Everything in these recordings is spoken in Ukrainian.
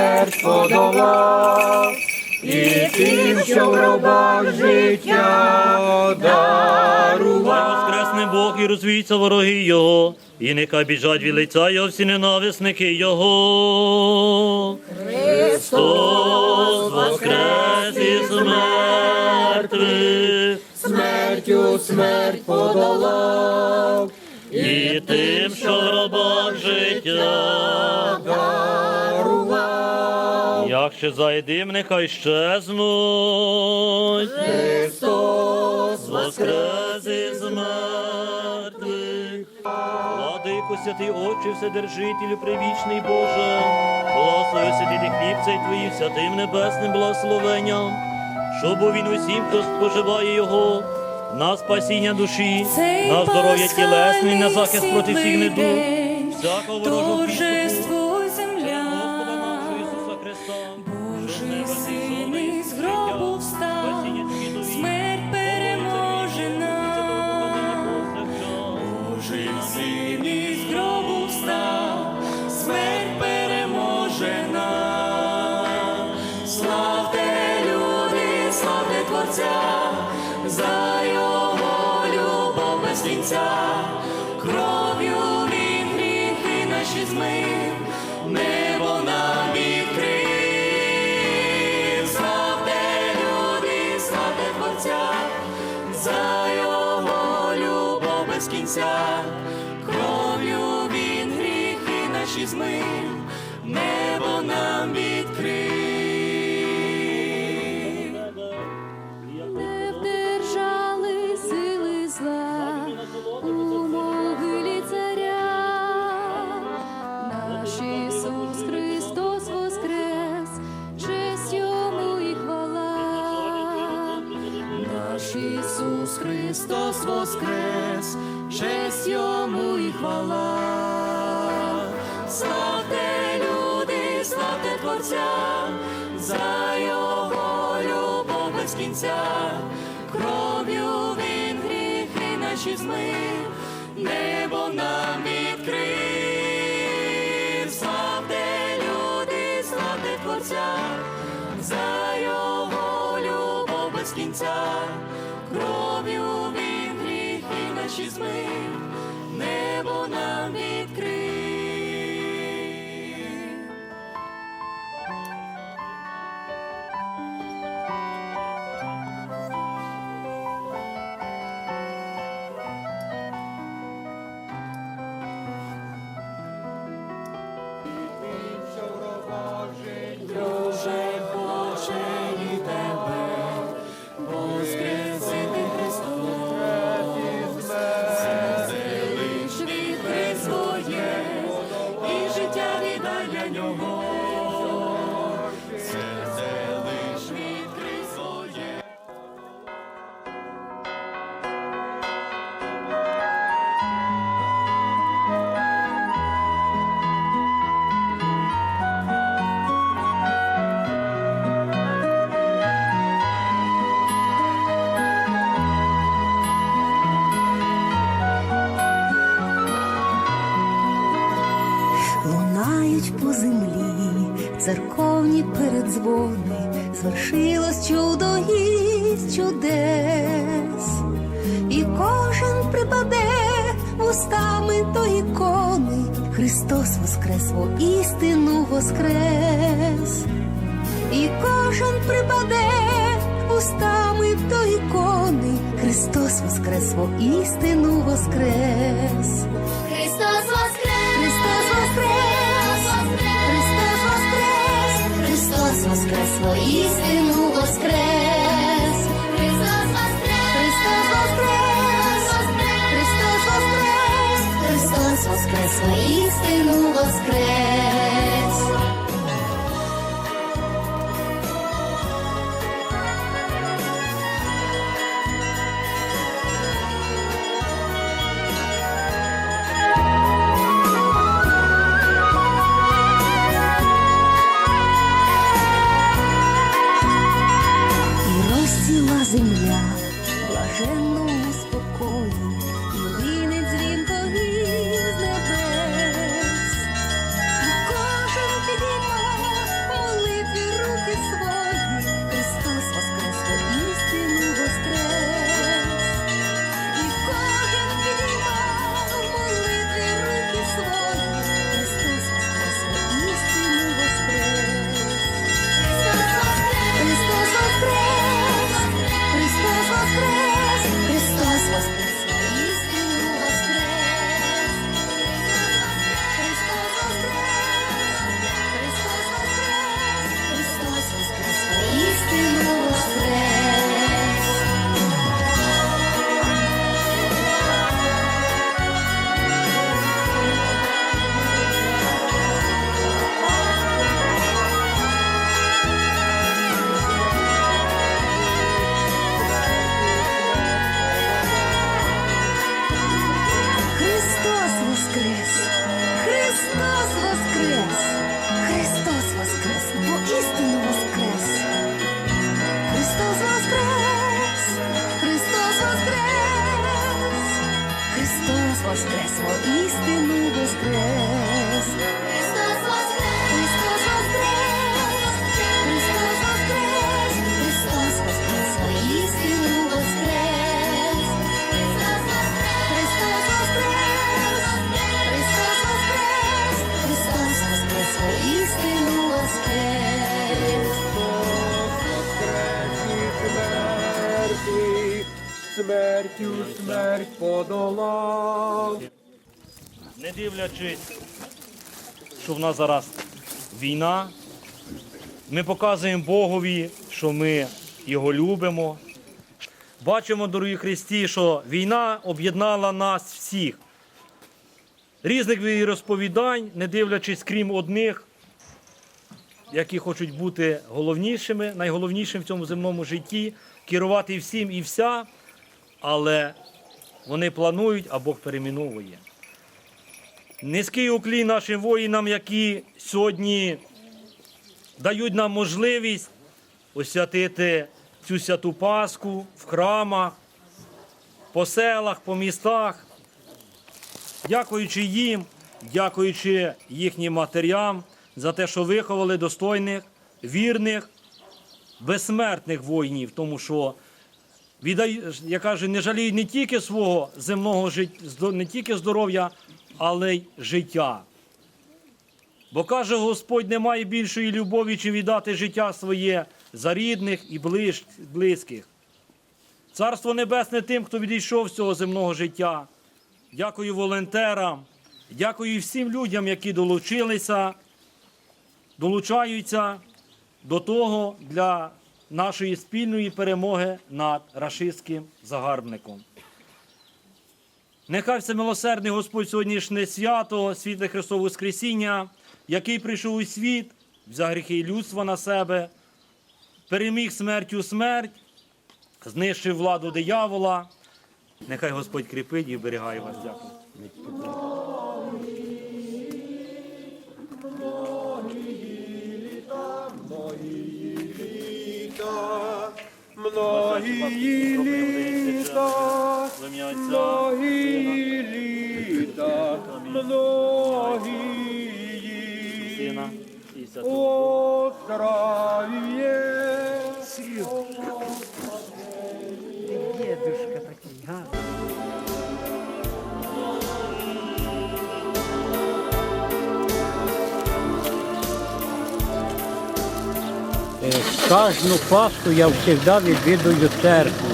смерть подолав, і тим, що в гробах життя дарував. Воскресне Бог і розвійця вороги Його, і нехай біжать від лиця Його всі ненависники Його. Христос воскрес із мертвих, Смертю смерть подолав, і тим, що в гробах життя. дарував. Як ще зайдим, нехай щезнуть. Христос Воскрес із мертвих. Владико, святий Отче, Вседержителю, привічний Боже, благослови святий хліб цей Твоїм святим небесним благословенням, щоб він усім, хто споживає його, на спасіння душі, Цей на здоров'я тілесне, на захист проти всіх недуг, всякого ворожого кінця, кров'ю він гріхи наші змив, Славте люди, славте Творця, за його любов без кінця, кров'ю він гріхи наші змив, небо нам відкрив. Славте люди, славте Творця, за його любов без кінця, кров'ю він гріхи наші змив, передзвони, звершилось чудо із чудес, і кожен припаде вустами до ікони, Христос воскрес, во істину воскрес, і кожен припаде вустами до ікони, Христос воскрес, во істину воскрес. Воскрес, воістину воскрес! Христос воскрес! Христос воскрес! Христос воскрес! Христос воскрес, воістину воскрес! Не дивлячись, що в нас зараз війна, ми показуємо Богові, що ми його любимо. Бачимо, дорогі Христі, що війна об'єднала нас всіх. Різних розповідань, не дивлячись, крім одних, які хочуть бути головнішими, найголовнішим в цьому земному житті, керувати всім і вся, але вони планують, а Бог переміновує. Низький уклін нашим воїнам, які сьогодні дають нам можливість освятити цю святу Пасху в храмах, по селах, по містах. Дякуючи їм, дякуючи їхнім матерям за те, що виховали достойних, вірних, безсмертних воїнів, тому що я кажу, не жаліють не тільки свого земного життя, не тільки здоров'я, але й життя. Бо каже Господь, немає більшої любові, чим віддати життя своє за рідних і близьких. Царство Небесне тим, хто відійшов з цього земного життя. Дякую волонтерам, дякую всім людям, які долучилися, долучаються до того для нашої спільної перемоги над рашистським загарбником. Нехай всемилосердний Господь сьогоднішнє свято, світле Христове Воскресіння, який прийшов у світ, взяв гріхи людства на себе, переміг смертю смерть, знищив владу диявола. Нехай Господь кріпить і оберігає вас. Дякую. Многії літа, многії літа, многії Сина Кожну Пасху я завжди відвідую церкву.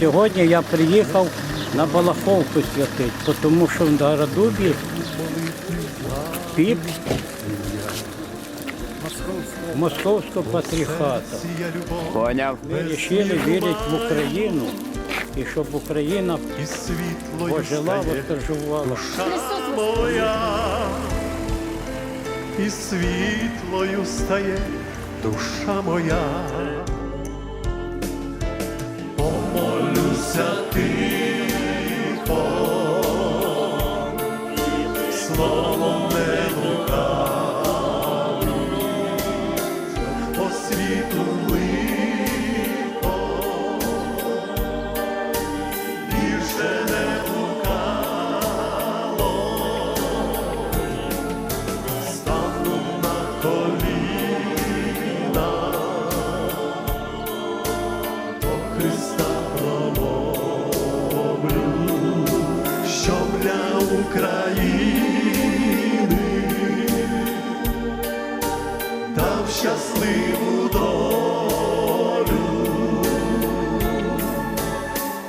Сьогодні я приїхав на Балаховку святити, тому що в Городубі піп Московського патріархату. Поняв. Ми вирішили вірити в Україну і щоб Україна пожила, восторжувала. моя, і світлою стає душа моя. Помолюся тихо, словом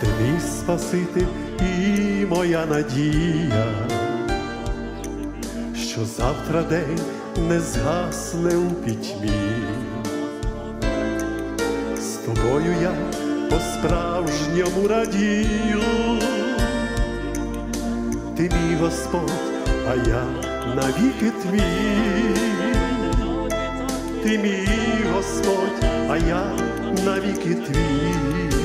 Ти мій Спаситель і моя надія, що завтра день не згасне у пітьмі. З тобою я по-справжньому радію, ти мій Господь, а я навіки твій. Ти мій Господь, а я навіки твій.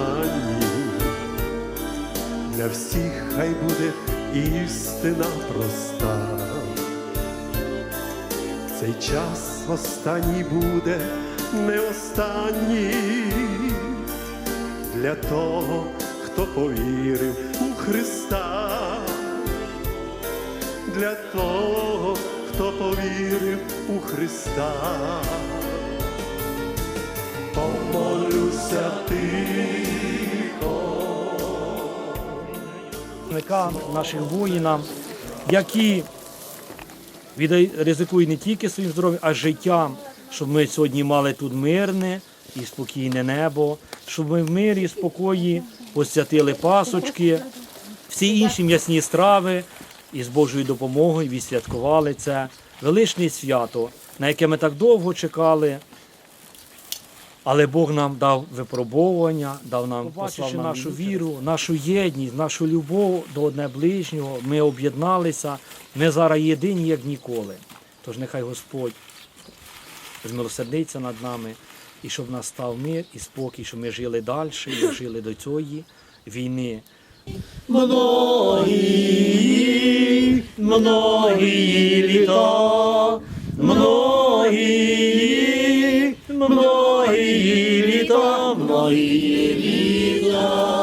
Єднанні для всіх хай буде істина проста. Цей час останній буде не останній для того, хто повірив у Христа, для того, хто повірив у Христа. Помолюся тихо. нашим воїнам, які ризикують не тільки своїм здоров'ям, а життям, щоб ми сьогодні мали тут мирне і спокійне небо, щоб ми в мирі спокої посвятили пасочки, всі інші м'ясні страви і з Божою допомогою відсвяткували це величне свято, на яке ми так довго чекали. Але Бог нам дав випробовування, дав нам побачивши нашу віру, нашу єдність, нашу любов до одне ближнього. Ми об'єдналися. Ми зараз єдині, як ніколи. Тож нехай Господь змилосердиться над нами і щоб нас став мир і спокій, щоб ми жили далі, як жили до цієї війни. Многие, многие літа, многие, многие лета, многие літа,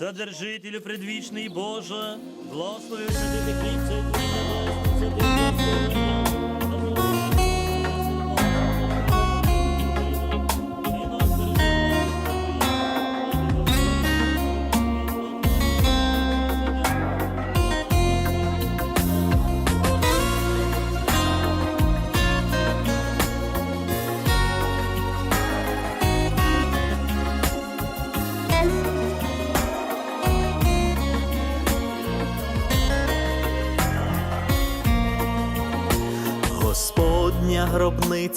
Вседержителю предвічний Боже, благослови святий хліб цей твій небесний, святий Господня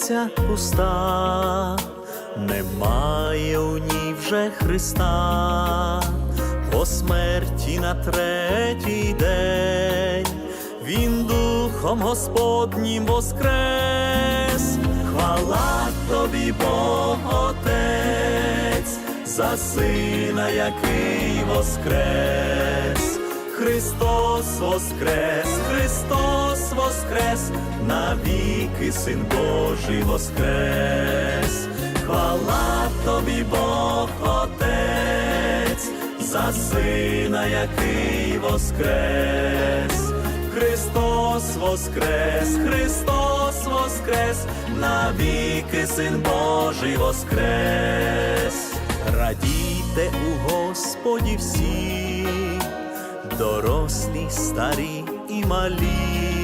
гробниця пуста, немає у ній вже Христа, по смерті на третій день Він духом Господнім воскрес, хвала тобі, Бог Отець, за сина, який воскрес. Христос воскрес, Христос воскрес, навіки Син Божий воскрес. Хвала тобі, Бог Отець, за сина, який воскрес. Христос воскрес, Христос воскрес, навіки Син Божий воскрес. Радійте у Господі всі, дорослі, старі і малі,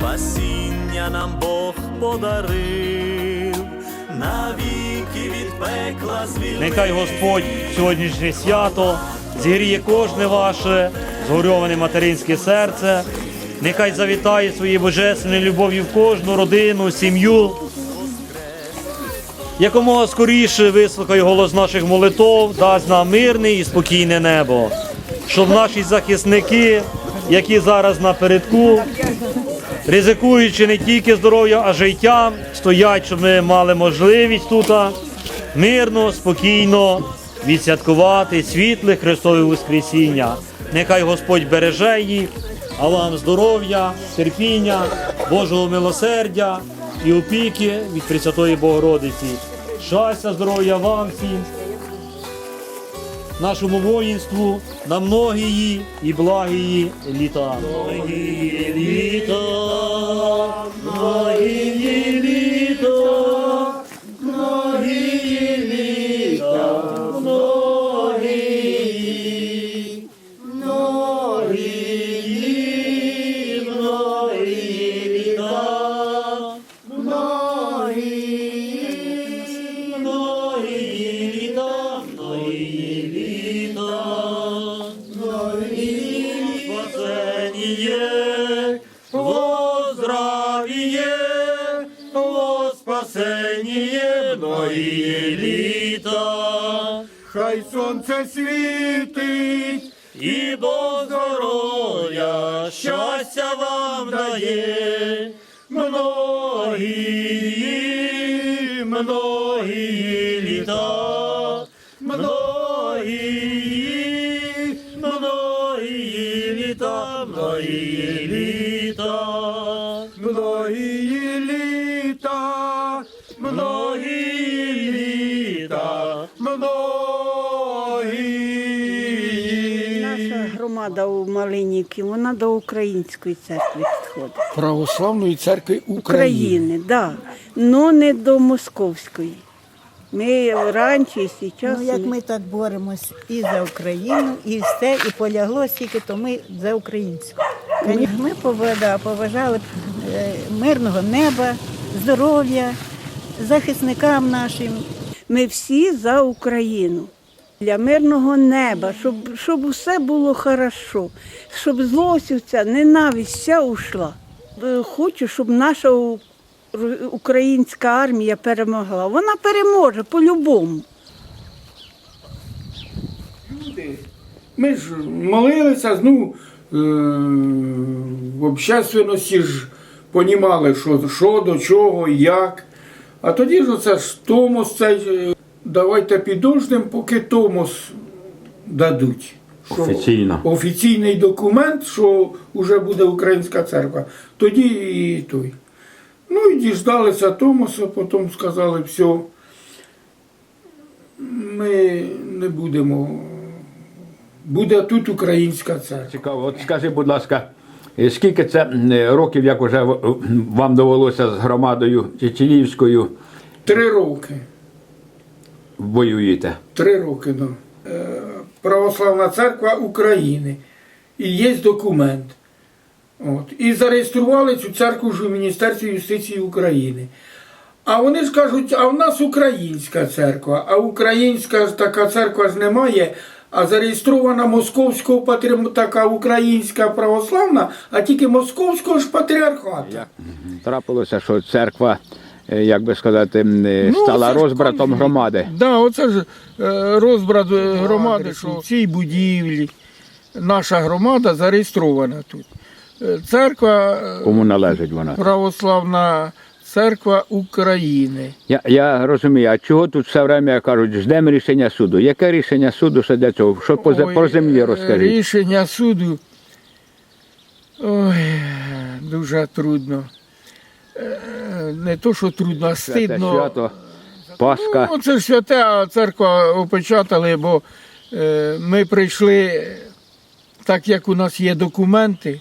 спасіння нам Бог подарив, навіки від пекла звільнив. Нехай Господь сьогоднішнє свято зігріє кожне ваше згорьоване материнське серце. Нехай завітає своєю божественною любов'ю в кожну родину, сім'ю. якомога скоріше вислухай голос наших молитов, дасть нам мирне і спокійне небо, щоб наші захисники, які зараз напередку, ризикуючи не тільки здоров'я, а життям, стоять, щоб ми мали можливість тут мирно, спокійно відсвяткувати світле Христове Воскресіння. Нехай Господь береже їх, а вам здоров'я, терпіння, Божого милосердя і опіки від Пресвятої Богородиці. Щастя, здоров'я вам всім, нашому воїнству, на многії і благії літа. Многії літа, многії многії літа, многії, многії літа, многії літа, многії літа, многії літа, многії. Наша громада у Малинівці, вона до української церкви підходить. Православної церкви України. України, да. Но не до московської. Ми раніше і зараз. Ну, як ми так боремось і за Україну, і все, і полягло стільки, то ми за українську. Ми поважали е, мирного неба, здоров'я, захисникам нашим. Ми всі за Україну. Для мирного неба, щоб, щоб усе було хорошо, щоб злость ця, ненависть вся ушла. Е, Хочу, щоб наша українська армія перемогла. Вона переможе по-любому. Люди, Ми ж молилися, ну, е, в общественності ж понімали, що, що до чого як. А тоді ж оце ж Томос цей, е, давайте підождемо, поки Томос дадуть. Що Офіційно. Офіційний документ, що вже буде українська церква. Тоді і той. Ну і діждалися Томоса, потім сказали, все, ми не будемо. Буде тут українська церква. Цікаво, от скажи, будь ласка, е, скільки це е, років, як вже вам довелося з громадою Чеченівською Три роки. воюєте? Три роки, ну. Е, Православна церква України. І є документ. От. І зареєстрували цю церкву ж у Міністерстві юстиції України. А вони ж кажуть, а в нас українська церква, а українська ж така церква ж немає, а зареєстрована московського патріархату, така українська православна, а тільки московського ж патріархату. Як трапилося, що церква, е, як би сказати, е, Ну, стала ж розбратом громади? Да, оце ж е, розбрат громади, що в цій будівлі наша громада зареєстрована тут. Церква е, Кому належить вона? Православна Церква України. Я, я розумію, а чого тут все время кажуть, ждемо рішення суду? Яке рішення суду ще для цього? Що по, Ой, по землі е, розкажіть? Рішення суду. Ой, дуже трудно. Е, Не то, що трудно, а Святе стидно. свято, Пасха. Ну, це ж святе, а церква опечатали, бо е, ми прийшли, так як у нас є документи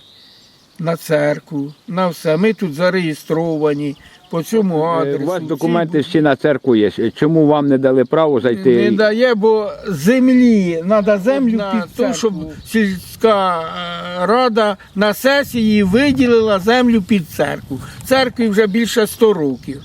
на церкву, на все. Ми тут зареєстровані по цьому Е, адресу. У вас документи всі на церкву є. Чому вам не дали право зайти? Не дає, бо землі, треба землю під то, щоб сільська е, рада на сесії виділила землю під церкву. Церкві вже більше 100 років.